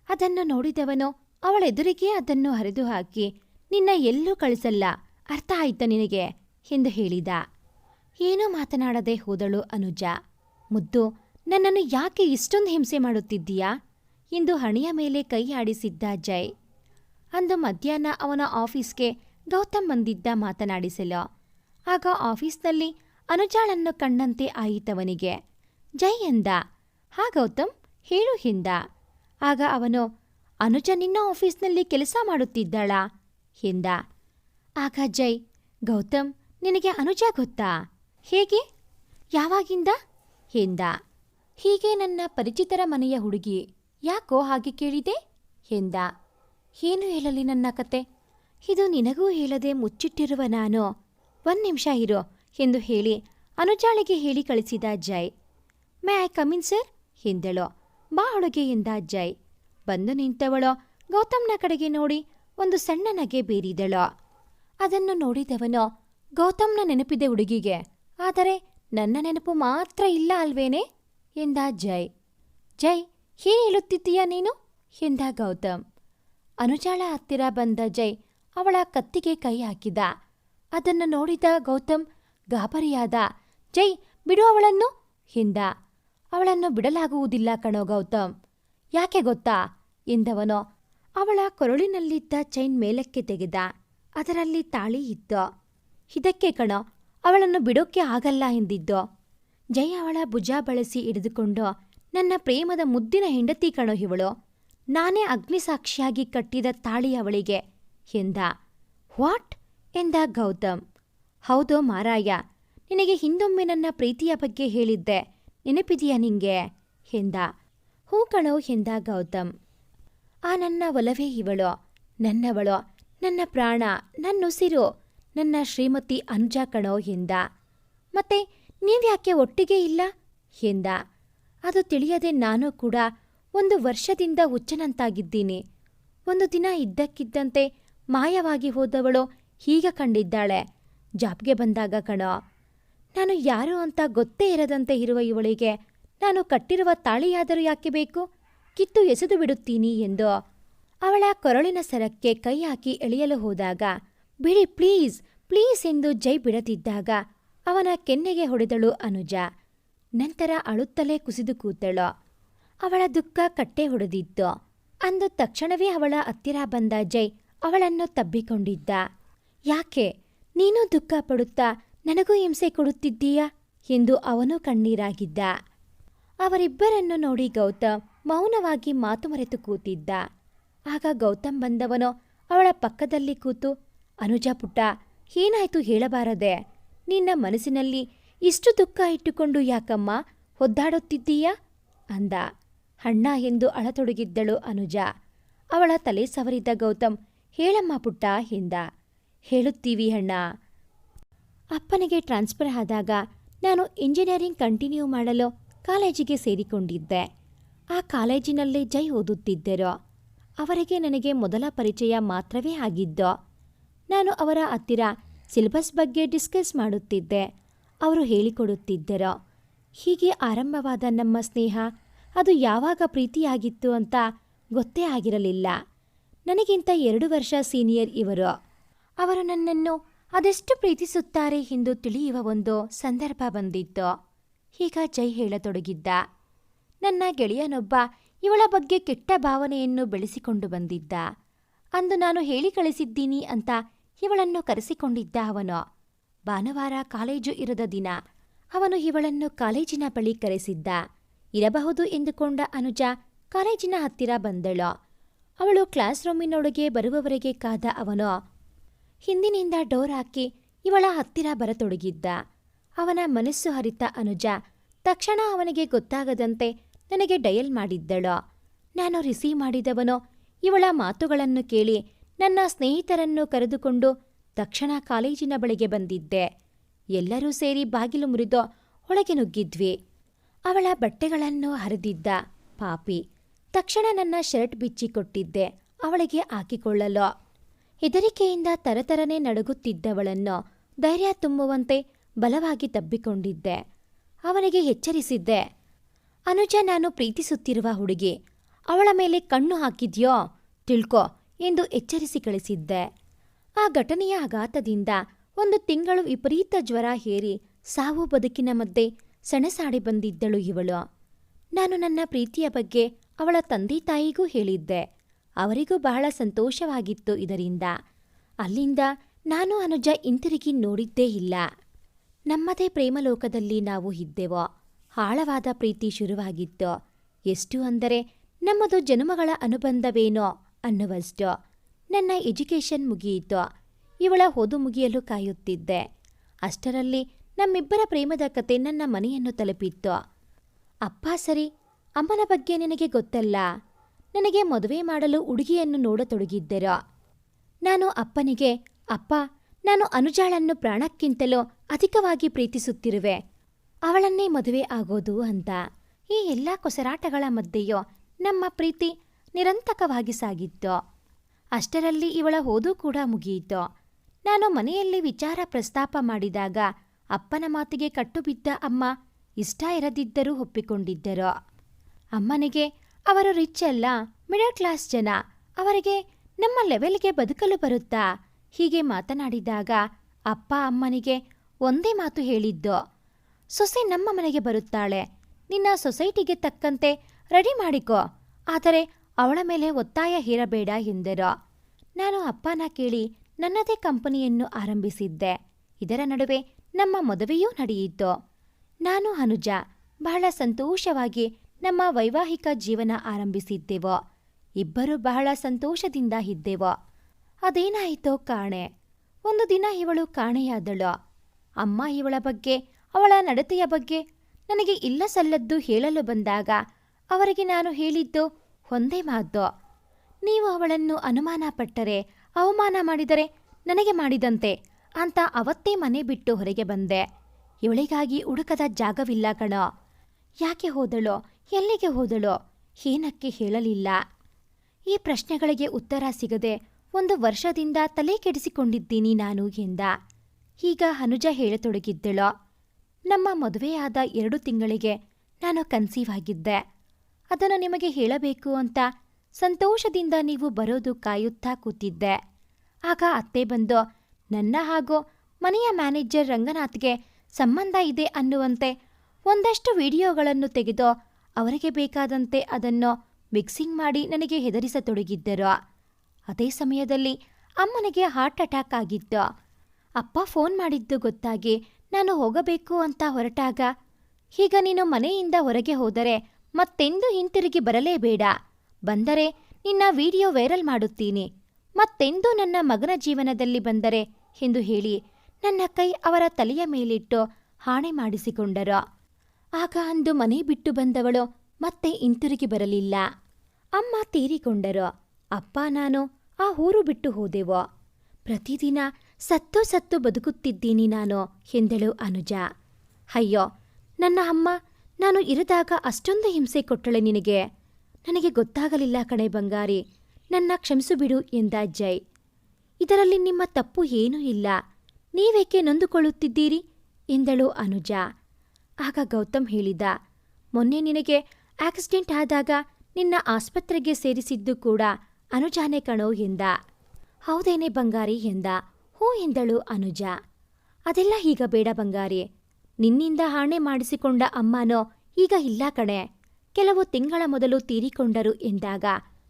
ಅದನ್ನು ನೋಡಿದವನು ಅವಳೆದುರಿಗೆ ಅದನ್ನು ಹರಿದು ಹಾಕಿ ನಿನ್ನ ಎಲ್ಲೂ ಕಳಿಸಲ್ಲ, ಅರ್ಥ ಆಯ್ತ ನಿನಗೆ? ಎಂದು ಹೇಳಿದ. ಏನೂ ಮಾತನಾಡದೆ ಹೋದಳು ಅನುಜ. ಮುದ್ದು, ನನ್ನನ್ನು ಯಾಕೆ ಇಷ್ಟೊಂದು ಹಿಂಸೆ ಮಾಡುತ್ತಿದ್ದೀಯಾ? ಎಂದು ಹಣೆಯ ಮೇಲೆ ಕೈ ಆಡಿಸಿದ್ದ ಜೈ ಅಂದು ಮಧ್ಯಾಹ್ನ ಅವನ ಆಫೀಸ್ಗೆ ಗೌತಮ್ ಬಂದಿದ್ದ ಮಾತನಾಡಿಸಲು. ಆಗ ಆಫೀಸ್ನಲ್ಲಿ ಅನುಜಾಳನ್ನು ಕಂಡಂತೆ ಆಯಿತವನಿಗೆ. ಜೈ ಎಂದ ಹಾ ಗೌತಮ್, ಹೇಳು ಹಿಂದ. ಆಗ ಅವನು, ಅನುಜ ನಿನ್ನ ಆಫೀಸ್ನಲ್ಲಿ ಕೆಲಸ ಮಾಡುತ್ತಿದ್ದಾಳ? ಎಂದ ಆಗ ಜೈ, ಗೌತಮ್, ನಿನಗೆ ಅನುಜ ಗೊತ್ತಾ? ಹೇಗೆ? ಯಾವಾಗಿಂದ? ಎಂದ ಹೀಗೆ ನನ್ನ ಪರಿಚಿತರ ಮನೆಯ ಹುಡುಗಿ, ಯಾಕೋ ಹಾಗೆ ಕೇಳಿದೆ? ಎಂದ ಏನು ಹೇಳಲಿ ನನ್ನ ಕತೆ? ಇದು ನಿನಗೂ ಹೇಳದೆ ಮುಚ್ಚಿಟ್ಟಿರುವ ನಾನು? ಒಂದು ನಿಮಿಷ ಇರೋ ಎಂದು ಹೇಳಿ ಅನುಜಾಳಿಗೆ ಹೇಳಿ ಕಳಿಸಿದ Jai may I come in sir? ಎಂದಳು. ಬಾ ಒಳಗೆ ಎಂದ ಜೈ ಬಂದು ನಿಂತವಳು. ಗೌತಮ್ನ ಕಡೆಗೆ ನೋಡಿ ಒಂದು ಸಣ್ಣ ನಗೆ ಬೀರಿದಳು. ಅದನ್ನು ನೋಡಿದವನು, ಗೌತಮ್ನ ನೆನಪಿದೆ ಹುಡುಗಿಗೆ. ಆದರೆ ನನ್ನ ನೆನಪು ಮಾತ್ರ ಇಲ್ಲ ಅಲ್ವೇನೆ? ಎಂದ ಜೈ ಜೈ, ಏನ್ ಹೇಳುತ್ತಿದ್ದೀಯಾ ನೀನು? ಎಂದ ಗೌತಮ್. ಅನುಜಾಳ ಹತ್ತಿರ ಬಂದ ಜೈ ಅವಳ ಕತ್ತಿಗೆ ಕೈ ಹಾಕಿದ. ಅದನ್ನು ನೋಡಿದ ಗೌತಮ್ ಗಾಬರಿಯಾದ ಜೈ ಬಿಡು ಅವಳನ್ನು ಹಿಂದ. ಅವಳನ್ನು ಬಿಡಲಾಗುವುದಿಲ್ಲ ಕಣೋ ಗೌತಮ್. ಯಾಕೆ ಗೊತ್ತಾ? ಎಂದವನು. ಅವಳ ಕೊರಳಿನಲ್ಲಿದ್ದ ಚೈನ್ ಮೇಲಕ್ಕೆ ತೆಗೆದ. ಅದರಲ್ಲಿ ತಾಳಿ ಇತ್ತು. ಇದಕ್ಕೆ ಕಣೋ, ಅವಳನ್ನು ಬಿಡೋಕ್ಕೆ ಆಗಲ್ಲ ಎಂದಿದ್ದು. ಜೈ ಅವಳ ಭುಜ ಬಳಸಿ ಹಿಡಿದುಕೊಂಡು, ನನ್ನ ಪ್ರೇಮದ ಮುದ್ದಿನ ಹೆಂಡತಿ ಕಣೋ ಇವಳು. ನಾನೇ ಅಗ್ನಿಸಾಕ್ಷಿಯಾಗಿ ಕಟ್ಟಿದ ತಾಳಿ ಅವಳಿಗೆ ಎಂದ. ವಾಟ್? ಎಂದ ಗೌತಮ್. ಹೌದೋ ಮಾರಾಯ, ನಿನಗೆ ಹಿಂದೊಮ್ಮೆ ನನ್ನ ಪ್ರೀತಿಯ ಬಗ್ಗೆ ಹೇಳಿದ್ದೆ. ನೆನಪಿದೆಯಾ ನಿಂಗೆ? ಎಂದ. ಕಣೋ ಎಂದ ಗೌತಮ್. ಆ ನನ್ನ ಒಲವೇ ಇವಳು, ನನ್ನವಳೋ, ನನ್ನ ಪ್ರಾಣ ನನ್ನುಸಿರು ನನ್ನ ಶ್ರೀಮತಿ ಅನುಜಾ ಕಣೋ ಎಂದ. ಮತ್ತೆ ನೀವ್ಯಾಕೆ ಒಟ್ಟಿಗೆ ಇಲ್ಲ? ಎಂದ. ಅದು ತಿಳಿಯದೆ ನಾನು ಕೂಡ ಒಂದು ವರ್ಷದಿಂದ ಹುಚ್ಚನಂತಾಗಿದ್ದೀನಿ. ಒಂದು ದಿನ ಇದ್ದಕ್ಕಿದ್ದಂತೆ ಮಾಯವಾಗಿ ಹೋದವಳು ಹೀಗ ಕಂಡಿದ್ದಾಳೆ. ಜಾಬ್ಗೆ ಬಂದಾಗ ಕಣೋ, ನಾನು ಯಾರು ಅಂತ ಗೊತ್ತೇ ಇರದಂತೆ ಇರುವ ಇವಳಿಗೆ ನಾನು ಕಟ್ಟಿರುವ ತಾಳಿಯಾದರೂ ಯಾಕೆ ಬೇಕು? ಕಿತ್ತು ಎಸೆದು ಬಿಡುತ್ತೀನಿ ಎಂದು ಅವಳ ಕೊರಳಿನ ಸರಕ್ಕೆ ಕೈ ಹಾಕಿ ಎಳೆಯಲು ಹೋದಾಗ, ಬಿಡಿ ಪ್ಲೀಸ್ ಪ್ಲೀಸ್ ಎಂದು ಜೈ ಬಿಡದಿದ್ದಾಗ ಅವನ ಕೆನ್ನೆಗೆ ಹೊಡೆದಳು ಅನುಜ. ನಂತರ ಅಳುತ್ತಲೇ ಕುಸಿದು ಕೂತಳು. ಅವಳ ದುಃಖ ಕಟ್ಟೆ ಹೊಡೆದಿತ್ತು. ಅಂದು ತಕ್ಷಣವೇ ಅವಳ ಹತ್ತಿರ ಬಂದ ಜೈ ಅವಳನ್ನು ತಬ್ಬಿಕೊಂಡಿದ್ದ. ಯಾಕೆ? ನೀನು ದುಃಖ ಪಡುತ್ತಾ? ನನಗೂ ಹಿಂಸೆ ಕೊಡುತ್ತಿದ್ದೀಯಾ? ಎಂದು ಅವನು ಕಣ್ಣೀರಾಗಿದ್ದ. ಅವರಿಬ್ಬರನ್ನು ನೋಡಿ ಗೌತಮ್ ಮೌನವಾಗಿ ಮಾತು ಮರೆತು ಕೂತಿದ್ದ. ಆಗ ಗೌತಮ್ ಬಂದವನು ಅವಳ ಪಕ್ಕದಲ್ಲಿ ಕೂತು, ಅನುಜ ಪುಟ್ಟ, ಏನಾಯ್ತು ಹೇಳಬಾರದೆ? ನಿನ್ನ ಮನಸ್ಸಿನಲ್ಲಿ ಇಷ್ಟು ದುಃಖ ಇಟ್ಟುಕೊಂಡು ಯಾಕಮ್ಮ? ಒದ್ದಾಡುತ್ತಿದ್ದೀಯಾ? ಅಂದ. ಅಣ್ಣ ಎಂದು ಅಳತೊಡಗಿದ್ದಳು ಅನುಜ. ಅವಳ ತಲೆ ಸವರಿದ್ದ ಗೌತಮ್, ಹೇಳಮ್ಮ ಪುಟ್ಟ ಎಂದ ಹೇಳುತ್ತೀವಿ ಅಣ್ಣ. ಅಪ್ಪನಿಗೆ ಟ್ರಾನ್ಸ್ಫರ್ ಆದಾಗ ನಾನು ಇಂಜಿನಿಯರಿಂಗ್ ಕಂಟಿನ್ಯೂ ಮಾಡಲು ಕಾಲೇಜಿಗೆ ಸೇರಿಕೊಂಡಿದ್ದೆ. ಆ ಕಾಲೇಜಿನಲ್ಲಿ ಜೈ ಓದುತ್ತಿದ್ದರು. ಅವರಿಗೆ ನನಗೆ ಮೊದಲ ಪರಿಚಯ ಮಾತ್ರವೇ ಆಗಿದ್ದು. ನಾನು ಅವರ ಹತ್ತಿರ ಸಿಲೆಬಸ್ ಬಗ್ಗೆ ಡಿಸ್ಕಸ್ ಮಾಡುತ್ತಿದ್ದೆ. ಅವರು ಹೇಳಿಕೊಡುತ್ತಿದ್ದರು. ಹೀಗೆ ಆರಂಭವಾದ ನಮ್ಮ ಸ್ನೇಹ ಅದು ಯಾವಾಗ ಪ್ರೀತಿಯಾಗಿತ್ತು ಅಂತ ಗೊತ್ತೇ ಆಗಿರಲಿಲ್ಲ. ನನಗಿಂತ ಎರಡು ವರ್ಷ ಸೀನಿಯರ್ ಇವರು. ಅವರು ನನ್ನನ್ನು ಅದೆಷ್ಟು ಪ್ರೀತಿಸುತ್ತಾರೆ ಎಂದು ತಿಳಿಯುವ ಒಂದು ಸಂದರ್ಭ ಬಂದಿತ್ತು. ಈಗ ಜೈ ಹೇಳತೊಡಗಿದ್ದ. ನನ್ನ ಗೆಳೆಯನೊಬ್ಬ ಇವಳ ಬಗ್ಗೆ ಕೆಟ್ಟ ಭಾವನೆಯನ್ನು ಬೆಳೆಸಿಕೊಂಡು ಬಂದಿದ್ದ. ಅಂದು ನಾನು ಹೇಳಿ ಕಳಿಸಿದ್ದೀನಿ ಅಂತ ಇವಳನ್ನು ಕರೆಸಿಕೊಂಡಿದ್ದ ಅವನು. ಭಾನುವಾರ ಕಾಲೇಜು ಇರದ ದಿನ ಅವನು ಇವಳನ್ನು ಕಾಲೇಜಿನ ಬಳಿ ಕರೆಸಿದ್ದ. ಇರಬಹುದು ಎಂದುಕೊಂಡ ಅನುಜ ಕಾಲೇಜಿನ ಹತ್ತಿರ ಬಂದಳು. ಅವಳು ಕ್ಲಾಸ್ ರೂಮಿನೊಳಗೆ ಬರುವವರೆಗೆ ಕಾದ ಅವನು. ಹಿಂದಿನಿಂದ ಡೋರ್ ಹಾಕಿ ಇವಳ ಹತ್ತಿರ ಬರತೊಡಗಿದ್ದ. ಅವನ ಮನಸ್ಸು ಹರಿತ ಅನುಜ ತಕ್ಷಣ ಅವನಿಗೆ ಗೊತ್ತಾಗದಂತೆ ನನಗೆ ಡಯಲ್ ಮಾಡಿದ್ದಳು. ನಾನು ರಿಸೀವ್ ಮಾಡಿದವನು ಇವಳ ಮಾತುಗಳನ್ನು ಕೇಳಿ ನನ್ನ ಸ್ನೇಹಿತರನ್ನು ಕರೆದುಕೊಂಡು ತಕ್ಷಣ ಕಾಲೇಜಿನ ಬಳಿಗೆ ಬಂದಿದ್ದೆ. ಎಲ್ಲರೂ ಸೇರಿ ಬಾಗಿಲು ಮುರಿದು ಒಳಗೆ ನುಗ್ಗಿದ್ವಿ. ಅವಳ ಬಟ್ಟೆಗಳನ್ನು ಹರಿದಿದ್ದ ಪಾಪಿ. ತಕ್ಷಣ ನನ್ನ ಶರ್ಟ್ ಬಿಚ್ಚಿಕೊಟ್ಟಿದ್ದೆ. ಅವಳಿಗೆ ಹಾಕಿಕೊಳ್ಳಲು. ಹೆದರಿಕೆಯಿಂದ ತರತರನೆ ನಡುಗುತ್ತಿದ್ದವಳನ್ನು ಧೈರ್ಯ ತುಂಬುವಂತೆ ಬಲವಾಗಿ ತಬ್ಬಿಕೊಂಡಿದ್ದೆ. ಅವನಿಗೆ ಎಚ್ಚರಿಸಿದ್ದೆ. ಅನುಜ, ನಾನು ಪ್ರೀತಿಸುತ್ತಿರುವ ಹುಡುಗಿ. ಅವಳ ಮೇಲೆ ಕಣ್ಣು ಹಾಕಿದ್ಯೋ? ತಿಳ್ಕೊ ಎಂದು ಎಚ್ಚರಿಸಿ ಕಳಿಸಿದ್ದೆ. ಆ ಘಟನೆಯ ಆಘಾತದಿಂದ ಒಂದು ತಿಂಗಳು ವಿಪರೀತ ಜ್ವರ ಹೇರಿ ಸಾವು ಬದುಕಿನ ಮಧ್ಯೆ ಸೆಣಸಾಡಿ ಬಂದಿದ್ದಳು ಇವಳು. ನಾನು ನನ್ನ ಪ್ರೀತಿಯ ಬಗ್ಗೆ ಅವಳ ತಂದೆ ತಾಯಿಗೂ ಹೇಳಿದ್ದೆ. ಅವರಿಗೂ ಬಹಳ ಸಂತೋಷವಾಗಿತ್ತು ಇದರಿಂದ. ಅಲ್ಲಿಂದ ನಾನು ಅನುಜ ಹಿಂತಿರುಗಿ ನೋಡಿದ್ದೇ ಇಲ್ಲ. ನಮ್ಮದೇ ಪ್ರೇಮಲೋಕದಲ್ಲಿ ನಾವು ಇದ್ದೆವೋ. ಆಳವಾದ ಪ್ರೀತಿ ಶುರುವಾಗಿತ್ತು. ಎಷ್ಟು ಅಂದರೆ ನಮ್ಮದು ಜನ್ಮಗಳ ಅನುಬಂಧವೇನೋ ಅನ್ನುವಷ್ಟು. ನನ್ನ ಎಜುಕೇಷನ್ ಮುಗಿಯಿತು. ಇವಳ ಓದು ಮುಗಿಯಲು ಕಾಯುತ್ತಿದ್ದೆ. ಅಷ್ಟರಲ್ಲಿ ನಮ್ಮಿಬ್ಬರ ಪ್ರೇಮದ ಕತೆ ನನ್ನ ಮನೆಯನ್ನು ತಲುಪಿತ್ತು. ಅಪ್ಪ ಸರಿ, ಅಮ್ಮನ ಬಗ್ಗೆ ನಿನಗೆ ಗೊತ್ತಲ್ಲ. ನನಗೆ ಮದುವೆ ಮಾಡಲು ಹುಡುಗಿಯನ್ನು ನೋಡತೊಡಗಿದ್ದರು. ನಾನು ಅಪ್ಪನಿಗೆ, ಅಪ್ಪ, ನಾನು ಅನುಜಾಳನ್ನು ಪ್ರಾಣಕ್ಕಿಂತಲೂ ಅಧಿಕವಾಗಿ ಪ್ರೀತಿಸುತ್ತಿರುವೆ. ಅವಳನ್ನೇ ಮದುವೆ ಆಗೋದು ಅಂತ. ಈ ಎಲ್ಲ ಕೊಸರಾಟಗಳ ಮಧ್ಯೆಯೋ ನಮ್ಮ ಪ್ರೀತಿ ನಿರಂತಕವಾಗಿ ಸಾಗಿತ್ತು. ಅಷ್ಟರಲ್ಲಿ ಇವಳ ಓದು ಕೂಡ ಮುಗಿಯಿತು. ನಾನು ಮನೆಯಲ್ಲಿ ವಿಚಾರ ಪ್ರಸ್ತಾಪ ಮಾಡಿದಾಗ ಅಪ್ಪನ ಮಾತಿಗೆ ಕಟ್ಟುಬಿದ್ದ ಅಮ್ಮ ಇಷ್ಟ ಇರದಿದ್ದರೂ ಒಪ್ಪಿಕೊಂಡಿದ್ದರು. ಅಮ್ಮನಿಗೆ, ಅವರು ರಿಚ್ ಅಲ್ಲ, ಮಿಡಲ್ ಕ್ಲಾಸ್ ಜನ, ಅವರಿಗೆ ನಮ್ಮ ಲೆವೆಲ್ಗೆ ಬದುಕಲು ಬರುತ್ತಾ? ಹೀಗೆ ಮಾತನಾಡಿದಾಗ ಅಪ್ಪ ಅಮ್ಮನಿಗೆ ಒಂದೇ ಮಾತು ಹೇಳಿದ್ದು, ಸೊಸೆ ನಮ್ಮ ಮನೆಗೆ ಬರುತ್ತಾಳೆ, ನಿನ್ನ ಸೊಸೈಟಿಗೆ ತಕ್ಕಂತೆ ರೆಡಿ ಮಾಡಿಕೋ, ಆದರೆ ಅವಳ ಮೇಲೆ ಒತ್ತಾಯ ಹೇರಬೇಡ ಎಂದರು. ನಾನು ಅಪ್ಪನ ಕೇಳಿ ನನ್ನದೇ ಕಂಪನಿಯನ್ನು ಆರಂಭಿಸಿದ್ದೆ. ಇದರ ನಡುವೆ ನಮ್ಮ ಮದುವೆಯೂ ನಡೆಯಿತು. ನಾನು ಅನುಜ, ಬಹಳ ಸಂತೋಷವಾಗಿ ನಮ್ಮ ವೈವಾಹಿಕ ಜೀವನ ಆರಂಭಿಸಿದ್ದೆವು. ಇಬ್ಬರು ಬಹಳ ಸಂತೋಷದಿಂದ ಇದ್ದೆವು. ಅದೇನಾಯಿತೋ ಕಾಣೆ. ಒಂದು ದಿನ ಇವಳು ಕಾಣೆಯಾದಳು. ಅಮ್ಮ ಇವಳ ಬಗ್ಗೆ, ಅವಳ ನಡತೆಯ ಬಗ್ಗೆ ನನಗೆ ಇಲ್ಲ ಸಲ್ಲದ್ದು ಹೇಳಲು ಬಂದಾಗ ಅವರಿಗೆ ನಾನು ಹೇಳಿದ್ದು ಒಂದೇ ಮಾತು. ನೀವು ಅವಳನ್ನು ಅನುಮಾನ ಪಟ್ಟರೆ ಅವಮಾನ ಮಾಡಿದರೆ ನನಗೆ ಮಾಡಿದಂತೆ. ಅಂತ ಅವತ್ತೇ ಮನೆ ಬಿಟ್ಟು ಹೊರಗೆ ಬಂದೆ. ಇವಳಿಗಾಗಿ ಹುಡುಕದ ಜಾಗವಿಲ್ಲ ಕಣ. ಯಾಕೆ ಹೋದಳೋ? ಎಲ್ಲಿಗೆ ಹೋದಳೋ? ಏನಕ್ಕೆ ಹೇಳಲಿಲ್ಲ? ಈ ಪ್ರಶ್ನೆಗಳಿಗೆ ಉತ್ತರ ಸಿಗದೆ ಒಂದು ವರ್ಷದಿಂದ ತಲೆ ಕೆಡಿಸಿಕೊಂಡಿದ್ದೀನಿ ನಾನು ಎಂದ. ಈಗ ಹನುಜ ಹೇಳತೊಡಗಿದ್ದಳು. ನಮ್ಮ ಮದುವೆಯಾದ ಎರಡು ತಿಂಗಳಿಗೆ ನಾನು ಕನ್ಸೀವ್ ಆಗಿದ್ದೆ. ಅದನ್ನು ನಿಮಗೆ ಹೇಳಬೇಕು ಅಂತ ಸಂತೋಷದಿಂದ ನೀವು ಬರೋದು ಕಾಯುತ್ತಾ ಕೂತಿದ್ದೆ. ಆಗ ಅತ್ತೆ ಬಂದು ನನ್ನ ಹಾಗೂ ಮನೆಯ ಮ್ಯಾನೇಜರ್ ರಂಗನಾಥ್ಗೆ ಸಂಬಂಧ ಇದೆ ಅನ್ನುವಂತೆ ಒಂದಷ್ಟು ವಿಡಿಯೋಗಳನ್ನು ತೆಗೆದು ಅವರಿಗೆ ಬೇಕಾದಂತೆ ಅದನ್ನು ಮಿಕ್ಸಿಂಗ್ ಮಾಡಿ ನನಗೆ ಹೆದರಿಸತೊಡಗಿದ್ದರು. ಅದೇ ಸಮಯದಲ್ಲಿ ಅಮ್ಮನಿಗೆ ಹಾರ್ಟ್ ಅಟ್ಯಾಕ್ ಆಗಿತ್ತು. ಅಪ್ಪ ಫೋನ್ ಮಾಡಿದ್ದು ಗೊತ್ತಾಗಿ ನಾನು ಹೋಗಬೇಕು ಅಂತ ಹೊರಟಾಗ, ಈಗ ನೀನು ಮನೆಯಿಂದ ಹೊರಗೆ ಹೋದರೆ ಮತ್ತೆಂದು ಹಿಂತಿರುಗಿ ಬರಲೇಬೇಡ ಬಂದರೆ ನಿನ್ನ ವಿಡಿಯೋ ವೈರಲ್ ಮಾಡುತ್ತೀನಿ. ಮತ್ತೆಂದು ನನ್ನ ಮಗನ ಜೀವನದಲ್ಲಿ ಬಂದರೆ? ಎಂದು ಹೇಳಿ ನನ್ನ ಕೈ ಅವರ ತಲೆಯ ಮೇಲಿಟ್ಟು ಹಾಣೆ ಮಾಡಿಸಿಕೊಂಡರು. ಆಗ ಅಂದು ಮನೆ ಬಿಟ್ಟು ಬಂದವಳು ಮತ್ತೆ ಹಿಂತಿರುಗಿ ಬರಲಿಲ್ಲ. ಅಮ್ಮ ತೀರಿಕೊಂಡರು. ಅಪ್ಪ, ನಾನು ಆ ಊರು ಬಿಟ್ಟು ಹೋದೆವು. ಪ್ರತಿದಿನ ಸತ್ತು ಸತ್ತು ಬದುಕುತ್ತಿದ್ದೀನಿ ನಾನು, ಎಂದಳು ಅನುಜ. ಅಯ್ಯೋ, ನನ್ನ ಅಮ್ಮ, ನಾನು ಇರದಾಗ ಅಷ್ಟೊಂದು ಹಿಂಸೆ ಕೊಟ್ಟಳೆ ನಿನಗೆ? ನನಗೆ ಗೊತ್ತಾಗಲಿಲ್ಲ ಕಣೆ ಬಂಗಾರಿ. ನನ್ನ ಕ್ಷಮಿಸು ಬಿಡು ಎಂದ ಜೈ ಇದರಲ್ಲಿ ನಿಮ್ಮ ತಪ್ಪು ಏನೂ ಇಲ್ಲ. ನೀವೇಕೆ ನೊಂದುಕೊಳ್ಳುತ್ತಿದ್ದೀರಿ? ಎಂದಳು ಅನುಜ. ಆಗ ಗೌತಮ್ ಹೇಳಿದ, ಮೊನ್ನೆ ನಿನಗೆ ಆಕ್ಸಿಡೆಂಟ್ ಆದಾಗ ನಿನ್ನ ಆಸ್ಪತ್ರೆಗೆ ಸೇರಿಸಿದ್ದು ಕೂಡ ಅನುಜಾನೆ ಕಣೋ ಎಂದ. ಹೌದೇನೆ ಬಂಗಾರಿ ಎಂದ. ಹೂ ಎಂದಳು ಅನುಜ. ಅದೆಲ್ಲ ಈಗ ಬೇಡ ಬಂಗಾರಿ. ನಿನ್ನಿಂದ ಹಾಣೆ ಮಾಡಿಸಿಕೊಂಡ ಅಮ್ಮನೋ ಈಗ ಇಲ್ಲ ಕಣೆ. ಕೆಲವು ತಿಂಗಳ ಮೊದಲು ತೀರಿಕೊಂಡರು ಎಂದಾಗ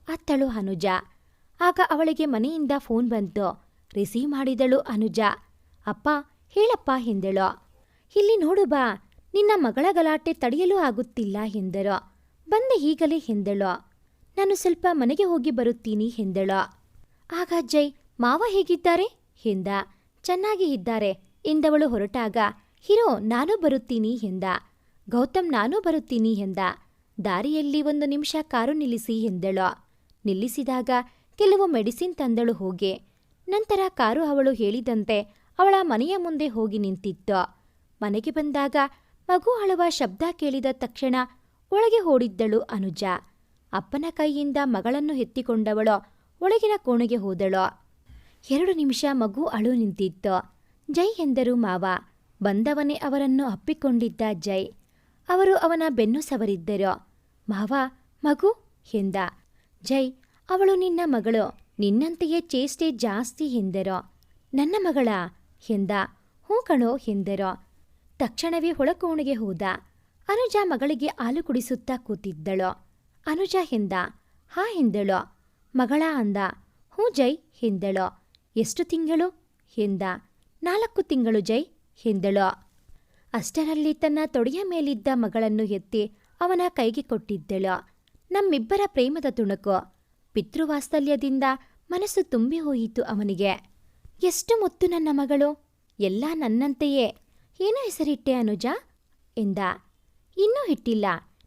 ಅತ್ತಳು ಅನುಜ. ಆಗ ಅವಳಿಗೆ ಮನೆಯಿಂದ ಫೋನ್ ಬಂತು. ರಿಸೀವ್ ಮಾಡಿದಳು ಅನುಜ. ಅಪ್ಪ, ಹೇಳಪ್ಪ ಎಂದಳು. ಇಲ್ಲಿ ನೋಡು ಬಾ, ನಿನ್ನ ಮಗಳ ಗಲಾಟೆ ತಡೆಯಲು ಆಗುತ್ತಿಲ್ಲ ಎಂದರು. ಬಂದೆ ಈಗಲೇ ಎಂದಳು. ನಾನು ಸ್ವಲ್ಪ ಮನೆಗೆ ಹೋಗಿ ಬರುತ್ತೀನಿ ಎಂದಳು. ಆಗ ಜೈ ಮಾವ ಹೇಗಿದ್ದಾರೆ? ಎಂದ. ಚೆನ್ನಾಗಿ ಇದ್ದಾರೆ, ಎಂದವಳು ಹೊರಟಾಗ. ಹಿರೋ ನಾನು ಬರುತ್ತೀನಿ, ಎಂದ. ಗೌತಮ್, ನಾನು ಬರುತ್ತೀನಿ, ಎಂದ. ದಾರಿಯಲ್ಲಿ ಒಂದು ನಿಮಿಷ ಕಾರು ನಿಲ್ಲಿಸಿ, ಎಂದಳು. ನಿಲ್ಲಿಸಿದಾಗ ಕೆಲವು ಮೆಡಿಸಿನ್ ತಂದಳು ಹೋಗೆ. ನಂತರ ಕಾರು ಅವಳು ಹೇಳಿದಂತೆ ಅವಳ ಮನೆಯ ಮುಂದೆ ಹೋಗಿ ನಿಂತಿದ್ದ. ಮನೆಗೆ ಬಂದಾಗ ಮಗು ಅಳುವ ಶಬ್ದ ಕೇಳಿದ ತಕ್ಷಣ ಒಳಗೆ ಓಡಿದ್ದಳು ಅನುಜ. ಅಪ್ಪನ ಕೈಯಿಂದ ಮಗಳನ್ನು ಎತ್ತಿಕೊಂಡವಳು ಒಳಗಿನ ಕೋಣೆಗೆ ಹೋದಳು. ಎರಡು ನಿಮಿಷ ಮಗು ಅಳು ನಿಂತಿತ್ತು ಜೈ ಎಂದರು ಮಾವ. ಬಂದವನೇ ಅವರನ್ನು ಅಪ್ಪಿಕೊಂಡಿದ್ದ ಜೈ. ಅವರು ಅವನ ಬೆನ್ನು ಸವರಿದ್ದರು. ಮಾವ, ಮಗು, ಎಂದ. ಜೈ, ಅವಳು ನಿನ್ನ ಮಗಳು. ನಿನ್ನಂತೆಯೇ ಚೇಷ್ಟೆ ಜಾಸ್ತಿ ಎಂದರು ನನ್ನ ಮಗಳ ಎಂದ ಹೂ ಕಣೋ ಎಂದರು ತಕ್ಷಣವೇ ಹೊಳಕೋಣೆಗೆ ಹೋದ. ಅನುಜ ಮಗಳಿಗೆ ಹಾಲು ಕುಡಿಸುತ್ತಾ ಕೂತಿದ್ದಳು. ಅನುಜ ಎಂದ ಹಾ ಎಂದಳು ಮಗಳ ಅಂದ? ಹೂ ಜೈ ಎಂದಳು ಎಷ್ಟು ತಿಂಗಳು? ಎಂದ ನಾಲ್ಕು ತಿಂಗಳು ಜೈ ಎಂದಳು ಅಷ್ಟರಲ್ಲಿ ತನ್ನ ತೊಡೆಯ ಮೇಲಿದ್ದ ಮಗಳನ್ನು ಎತ್ತಿ ಅವನ ಕೈಗೆ ಕೊಟ್ಟಿದ್ದಳು. ನಮ್ಮಿಬ್ಬರ ಪ್ರೇಮದ ತುಣುಕು. ಪಿತೃವಾತ್ಸಲ್ಯದಿಂದ ಮನಸ್ಸು ತುಂಬಿ ಹೋಯಿತು ಅವನಿಗೆ. ಎಷ್ಟು ಮುತ್ತು ನನ್ನ ಮಗಳು? ಎಲ್ಲ ನನ್ನಂತೆಯೇ. ಏನು ಹೆಸರಿಟ್ಟೆ ಅನುಜ? ಎಂದ. ಇನ್ನೂ ಇಟ್ಟಿಲ್ಲ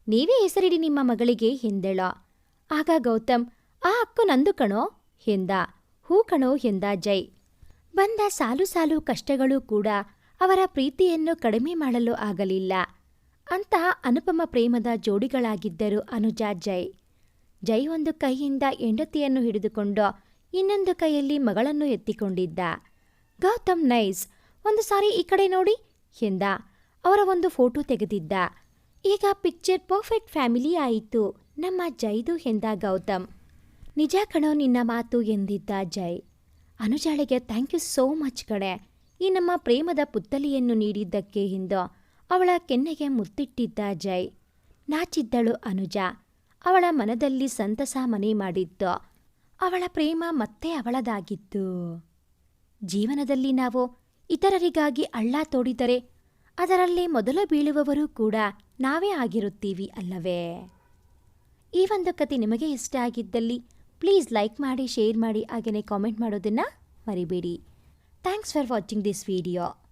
ನೀವೇ ಹೆಸರಿಡಿ ನಿಮ್ಮ ಮಗಳಿಗೆ ಎಂದಳು. ಆಗ ಗೌತಮ್, ಆ ಅಕ್ಕು ನಂದು ಕಣೋ? ಎಂದ. ಹೂ ಕಣೋ? ಎಂದ ಜೈ. ಬಂದ ಸಾಲು ಸಾಲು ಕಷ್ಟಗಳು ಕೂಡ ಅವರ ಪ್ರೀತಿಯನ್ನು ಕಡಿಮೆ ಮಾಡಲು ಆಗಲಿಲ್ಲ. ಅಂತಹ ಅನುಪಮ ಪ್ರೇಮದ ಜೋಡಿಗಳಾಗಿದ್ದರು ಅನುಜಾ ಜೈ ಜೈ ಒಂದು ಕೈಯಿಂದ ಹೆಂಡತಿಯನ್ನು ಹಿಡಿದುಕೊಂಡು ಇನ್ನೊಂದು ಕೈಯಲ್ಲಿ ಮಗಳನ್ನು ಎತ್ತಿಕೊಂಡಿದ್ದ. ಗೌತಮ್ ನೈಸ್, ಒಂದು ಸಾರಿ ಈ ಕಡೆ ನೋಡಿ ಎಂದ. ಅವರ ಒಂದು ಫೋಟೋ ತೆಗೆದಿದ್ದ. ಈಗ ಪಿಕ್ಚರ್ ಪರ್ಫೆಕ್ಟ್ ಫ್ಯಾಮಿಲಿ ಆಯಿತು, ನಮ್ಮ ಜೈದು ಎಂದ ಗೌತಮ್. ನಿಜ ಕಣೋ ನಿನ್ನ ಮಾತು ಎಂದಿದ್ದ ಜೈ ಅನುಜಾಳಿಗೆ ಥ್ಯಾಂಕ್ ಯು ಸೋ ಮಚ್ ಕಡೆ ಈ ನಮ್ಮ ಪ್ರೇಮದ ಪುತ್ತಲಿಯನ್ನು ನೀಡಿದ್ದಕ್ಕೆ ಎಂದು. ಅವಳ ಕೆನ್ನೆಗೆ ಮುತ್ತಿಟ್ಟಿದ್ದ ಜೈ ನಾಚಿದ್ದಳು ಅನುಜ. ಅವಳ ಮನದಲ್ಲಿ ಸಂತಸ ಮನೆ ಮಾಡಿತ್ತು ಅವಳ ಪ್ರೇಮ ಮತ್ತೆ ಅವಳದಾಗಿತ್ತು ಜೀವನದಲ್ಲಿ ನಾವು ಇತರರಿಗಾಗಿ ಅಳ್ಳ ತೋಡಿದರೆ ಅದರಲ್ಲಿ ಮೊದಲು ಬೀಳುವವರು ಕೂಡ ನಾವೇ ಆಗಿರುತ್ತೀವಿ ಅಲ್ಲವೇ? ಈ ಒಂದು ಕತೆ ನಿಮಗೆ ಇಷ್ಟ ಆಗಿದ್ದಲ್ಲಿ ಪ್ಲೀಸ್ ಲೈಕ್ ಮಾಡಿ, ಶೇರ್ ಮಾಡಿ ಹಾಗೆಯೇ ಕಾಮೆಂಟ್ ಮಾಡೋದನ್ನು ಮರಿಬೇಡಿ. Thanks for watching this video.